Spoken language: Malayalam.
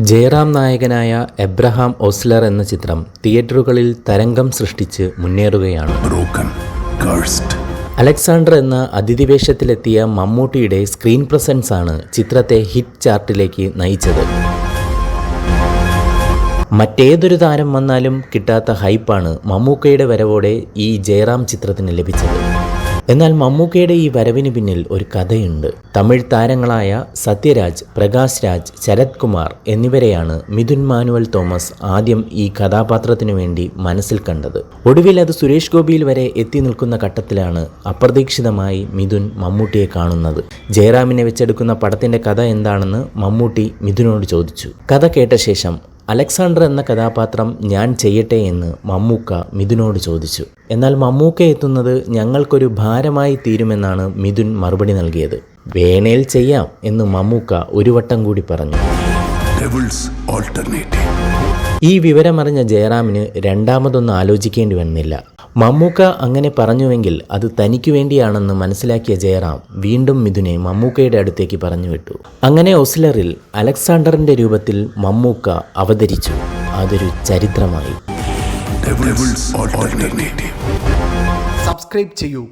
ജയറാം നായകനായ എബ്രഹാം ഓസ്ലർ എന്ന ചിത്രം തിയേറ്ററുകളിൽ തരംഗം സൃഷ്ടിച്ച് മുന്നേറുകയാണ്. അലക്സാണ്ടർ എന്ന അതിഥിവേഷത്തിലെത്തിയ മമ്മൂട്ടിയുടെ സ്ക്രീൻ പ്രസൻസ് ആണ് ചിത്രത്തെ ഹിറ്റ് ചാർട്ടിലേക്ക് നയിച്ചത്. മറ്റേതൊരു താരം വന്നാലും കിട്ടാത്ത ഹൈപ്പാണ് മമ്മൂക്കയുടെ വരവോടെ ഈ ജയറാം ചിത്രത്തിന് ലഭിച്ചത്. എന്നാൽ മമ്മൂക്കയുടെ ഈ വരവിന് പിന്നിൽ ഒരു കഥയുണ്ട്. തമിഴ് താരങ്ങളായ സത്യരാജ് പ്രകാശ് രാജ് ശരത് കുമാർ എന്നിവരെയാണ് മിഥുൻ മാനുവൽ തോമസ് ആദ്യം ഈ കഥാപാത്രത്തിനു വേണ്ടി മനസ്സിൽ കണ്ടത്. ഒടുവിൽ അത് സുരേഷ് ഗോപിയിൽ വരെ എത്തി നിൽക്കുന്ന ഘട്ടത്തിലാണ് അപ്രതീക്ഷിതമായി മിഥുൻ മമ്മൂട്ടിയെ കാണുന്നത്. ജയറാമിനെ വെച്ചെടുക്കുന്ന പടത്തിന്റെ കഥ എന്താണെന്ന് മമ്മൂട്ടി മിഥുനോട് ചോദിച്ചു. കഥ കേട്ട ശേഷം അലക്സാണ്ടർ എന്ന കഥാപാത്രം ഞാൻ ചെയ്യട്ടെ എന്ന് മമ്മൂക്ക മിഥുനോട് ചോദിച്ചു. എന്നാൽ മമ്മൂക്ക എത്തുന്നത് ഞങ്ങൾക്കൊരു ഭാരമായി തീരുമെന്നാണ് മിഥുൻ മറുപടി നൽകിയത്. വേണേൽ ചെയ്യാം എന്ന് മമ്മൂക്ക ഒരു വട്ടം കൂടി പറഞ്ഞു. ഈ വിവരമറിഞ്ഞ ജയറാമിന് രണ്ടാമതൊന്നും ആലോചിക്കേണ്ടി വന്നില്ല. മമ്മൂക്ക അങ്ങനെ പറഞ്ഞുവെങ്കിൽ അത് തനിക്ക് വേണ്ടിയാണെന്ന് മനസ്സിലാക്കിയ ജയറാം വീണ്ടും മിഥുനെ മമ്മൂക്കയുടെ അടുത്തേക്ക് പറഞ്ഞു വിട്ടു. അങ്ങനെ ഒസ്ലറിൽ അലക്സാണ്ടറിന്റെ രൂപത്തിൽ മമ്മൂക്ക അവതരിച്ചു. അതൊരു ചരിത്രമായി. സബ്സ്ക്രൈബ് ചെയ്യൂ.